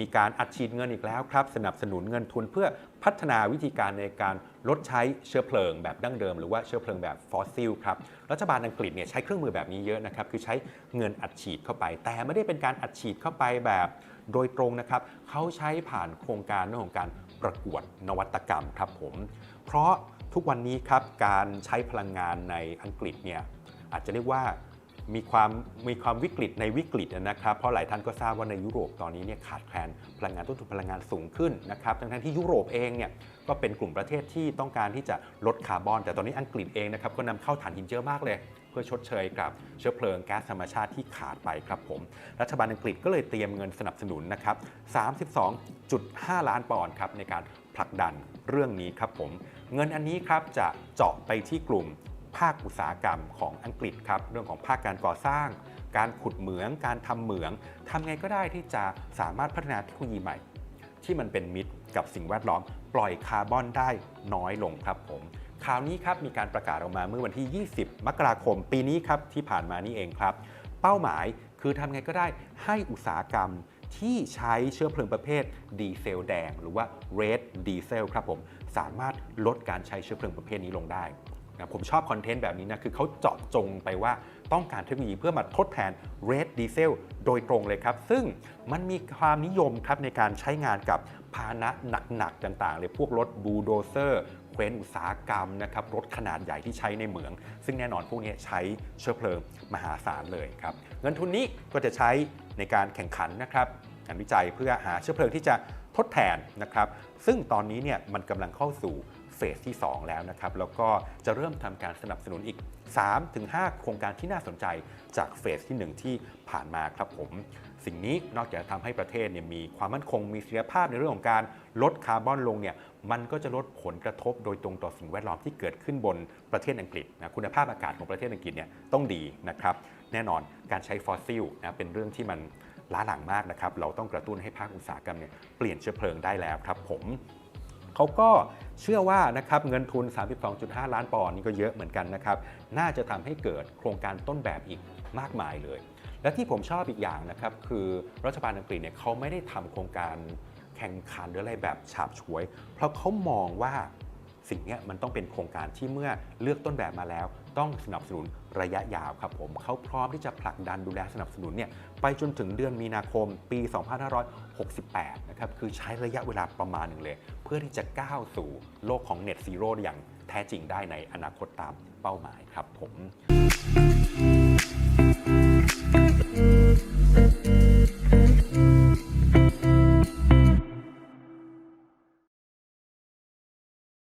มีการอัดฉีดเงินอีกแล้วครับ สนับสนุนเงินทุนเพื่อพัฒนาวิธีการในการลดใช้เชื้อเพลิงแบบดั้งเดิม หรือว่าเชื้อเพลิงแบบฟอสซิลครับรัฐบาลอังกฤษเนี่ยใช้เครื่องมือแบบนี้เยอะนะครับคือใช้เงินอัดฉีดเข้าไป แต่ไม่ได้เป็นการอัดฉีดเข้าไปแบบโดยตรงนะครับเขาใช้ผ่านโครงการเรื่องของการประกวดนวัตกรรมครับผม เพราะทุกวันนี้ครับการใช้พลังงานในอังกฤษเนี่ยอาจจะเรียกว่า มีความมีความวิกฤตในวิกฤตนะครับเพราะหลายท่านก็ทราบว่าในยุโรปตอนนี้เนี่ยขาดแคลนพลังงานต้นทุนพลังงานสูงขึ้นนะครับทั้งที่ยุโรปเองเนี่ยก็เป็นกลุ่มประเทศที่ต้องการที่จะลดคาร์บอน แต่ตอนนี้อังกฤษเองนะครับก็นำเข้าถ่านหินเยอะมากเลย เพื่อชดเชยกับเชื้อเพลิงแก๊สธรรมชาติที่ขาดไปครับผม รัฐบาลอังกฤษก็เลยเตรียมเงินสนับสนุนนะครับ32.5 ล้านปอนด์ครับในการผลักดันเรื่องนี้ครับผม เงินอันนี้ครับจะเจาะไปที่กลุ่ม ภาคอุตสาหกรรมของอังกฤษครับเรื่องของภาคการก่อสร้าง การขุดเหมือง การทำเหมืองทำไงก็ได้ที่จะสามารถพัฒนาเทคโนโลยีใหม่ ที่มันเป็นมิตรกับสิ่งแวดล้อม ปล่อยคาร์บอนได้น้อยลงครับผมคราวนี้ครับมีการประกาศออกมาเมื่อวันที่ 20 มกราคมปีนี้ครับที่ผ่านมานี่เองครับ เป้าหมายคือทำไงก็ได้ให้อุตสาหกรรมที่ใช้เชื้อเพลิงประเภทดีเซลแดง หรือว่า red diesel ครับผม สามารถลดการใช้เชื้อเพลิงประเภทนี้ลงได้ นะผมชอบคอนเทนต์แบบนี้นะ คือเขาเจาะจงไปว่าต้องการเทคโนโลยีเพื่อมาทดแทน Red Diesel โดยตรงเลยครับ ซึ่งมันมีความนิยมครับในการใช้งานกับพาหนะหนักๆต่างๆเลยพวกรถบูโดเซอร์เคว้นอุตสาหกรรมนะครับรถขนาดใหญ่ที่ใช้ในเหมือง ซึ่งแน่นอนพวกนี้ใช้เชื้อเพลิงมหาศาลเลยครับเงินทุนนี้ก็จะใช้ในการแข่งขันนะครับงานวิจัยเพื่อหาเชื้อเพลิงที่จะทดแทนนะครับ ซึ่งตอนนี้เนี่ยมันกำลังเข้าสู่ เฟสที่ 2 แล้วนะครับ แล้วก็จะเริ่มทำการสนับสนุนอีก 3-5 โครงการที่น่าสนใจจากเฟสที่ 1 ที่ผ่านมาครับผม สิ่งนี้นอกจากจะทำให้ประเทศเนี่ยมีความมั่นคงมีเสถียรภาพในเรื่องของการลดคาร์บอนลงเนี่ยมันก็จะลดผลกระทบโดยตรงต่อสิ่งแวดล้อมที่เกิดขึ้นบนประเทศอังกฤษนะคุณภาพอากาศของประเทศอังกฤษเนี่ยต้องดีนะครับแน่นอนการใช้ฟอสซิลนะเป็นเรื่องที่มันล้าหลังมากนะครับ เราต้องกระตุ้นให้ภาคอุตสาหกรรมเนี่ยเปลี่ยนเชื้อเพลิงได้แล้วครับผมเขาก็ เชื่อว่านะครับเงินทุน 32.5 ล้านปอนด์นี่ก็เยอะเหมือนกันนะครับ น่าจะทำให้เกิดโครงการต้นแบบอีกมากมายเลย และที่ผมชอบอีกอย่างนะครับ คือรัฐบาลอังกฤษเนี่ยเขาไม่ได้ทำโครงการแข่งขันหรืออะไรแบบฉาบฉวย เพราะเขามองว่า สิ่งนี้มันต้องเป็นโครงการที่เมื่อเลือกต้นแบบมาแล้ว ต้องสนับสนุนระยะยาวครับผมเขาพร้อมที่จะผลักดันดูแลสนับสนุนเนี่ยไปจนถึงเดือนมีนาคมปี 2568 นะครับคือใช้ระยะเวลาประมาณหนึ่งเลย เพื่อที่จะก้าวสู่โลกของ Net Zero อย่างแท้จริงได้ในอนาคตตามเป้าหมายครับผม